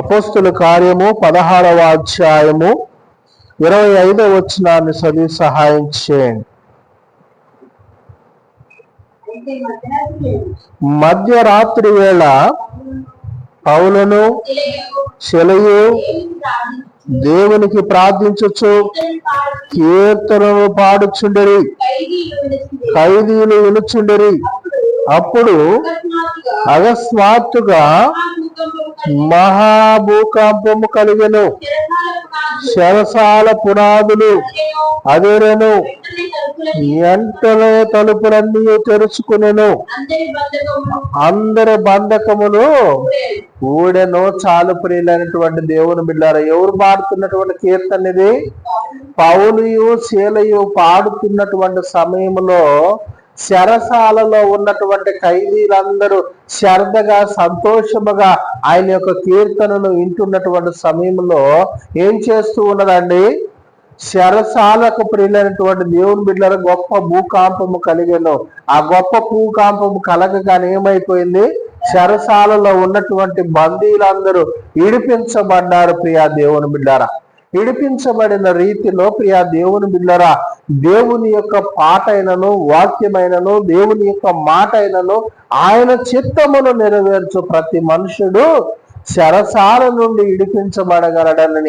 అపోస్తుల కార్యము పదహారవ అధ్యాయము ఇరవై ఐదవ వచనాన్ని చదివి సహాయం చేయండి. మధ్యరాత్రి వేళ పౌలను శిలయు దేవునికి ప్రార్థించచ్చు కీర్తనలు పాడుచుండరి ఖైదీలు వినుచుండరి. అప్పుడు అకస్మాత్తుగా మహాభూకంపము కలిగెను. శరసాల పునాదులు అదిరేను. ఎంటలో తలుపులన్నీ తెరుచుకునేను. అందరి బంధకములు ఊడెను చాలు ప్రియులైనటువంటి దేవుని బిడ్డారు ఎవరు పాడుతున్నటువంటి కీర్తన ఇది? పౌలుయు శీలయు పాడుతున్నటువంటి సమయంలో శరసాలలో ఉన్నటువంటి ఖైదీలందరూ శ్రద్ధగా సంతోషముగా ఆయన యొక్క కీర్తనను వింటున్నటువంటి సమయంలో ఏం చేస్తూ ఉన్నదండి శరసాలకు ప్రియులైనటువంటి దేవుని బిడ్డల గొప్ప భూకాంపము కలిగాను. ఆ గొప్ప భూకాంపము కలగగానే ఏమైపోయింది? శరసాలలో ఉన్నటువంటి బందీలందరూ ఇడిపించబడ్డారు ప్రియా దేవుని బిడ్డారా. విడిపించబడిన రీతిలో ప్రియా దేవుని బిడ్డరా దేవుని యొక్క పాట అయినను వాక్యమైనను దేవుని యొక్క మాట అయినను ఆయన చిత్తమును నెరవేర్చు ప్రతి మనుషుడు శరసాల నుండి ఇడిపించబడగలడని